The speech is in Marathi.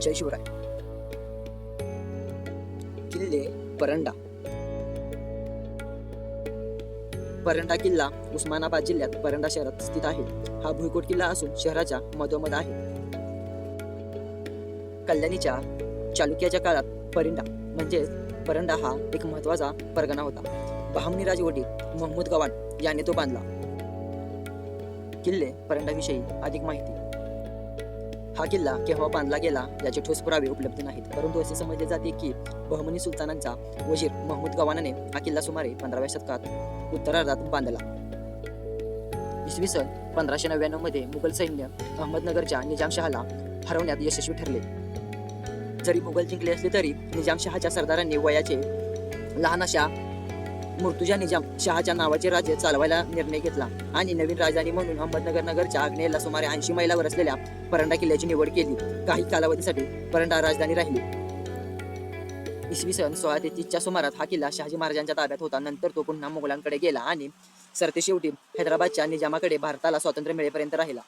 जय शिवराय किल्ले परंडा. परंडा किल्ला उस्मानाबाद जिल्ह्यात परंडा शहरात स्थित आहे. हा भुईकोट किल्ला असून शहराच्या मधोमध आहे. कल्याणीच्या चालुक्याच्या काळात परिंडा म्हणजेच परंडा हा एक महत्त्वाचा परगणा होता. बहामनी राजवटीत महमूद गवान याने तो बांधला. किल्ले परंडाविषयी अधिक माहिती हा किल्ला केव्हा बांधला गेला याचे ठोस पुरावे उपलब्ध नाहीत. परंतु असे समजले जाते की बहमनी सुलतानांचा वजीर महमूद गवानाने हा किल्ला सुमारे पंधराव्या शतकात उत्तरार्धात बांधला. इसवी सन पंधराशे नव्याण्णवमध्ये मुघल सैन्य अहमदनगरच्या निजामशहाला हरवण्यात यशस्वी ठरले. जरी मुघल जिंकले असले तरी निजामशहाच्या सरदारांनी वयाचे लहान अशा मुर्तुजा निजाम शहाच्या नावाचे राज्य चालवायला निर्णय घेतला आणि नवीन राजधानी म्हणून अहमदनगर नगरच्या आग्नेयेला सुमारे ऐंशी मैलावर असलेल्या परंडा किल्ल्याची निवड केली. काही कालावधीसाठी परंडा राजधानी राहिली. इसवी सन सोळा ते तीसच्या सुमारात हा किल्ला शहाजी महाराजांच्या ताब्यात होता. नंतर तो पुन्हा मुघलांकडे गेला आणि सरतेशेवटी हैदराबादच्या निजामाकडे भारताला स्वातंत्र्य मिळेपर्यंत राहिला.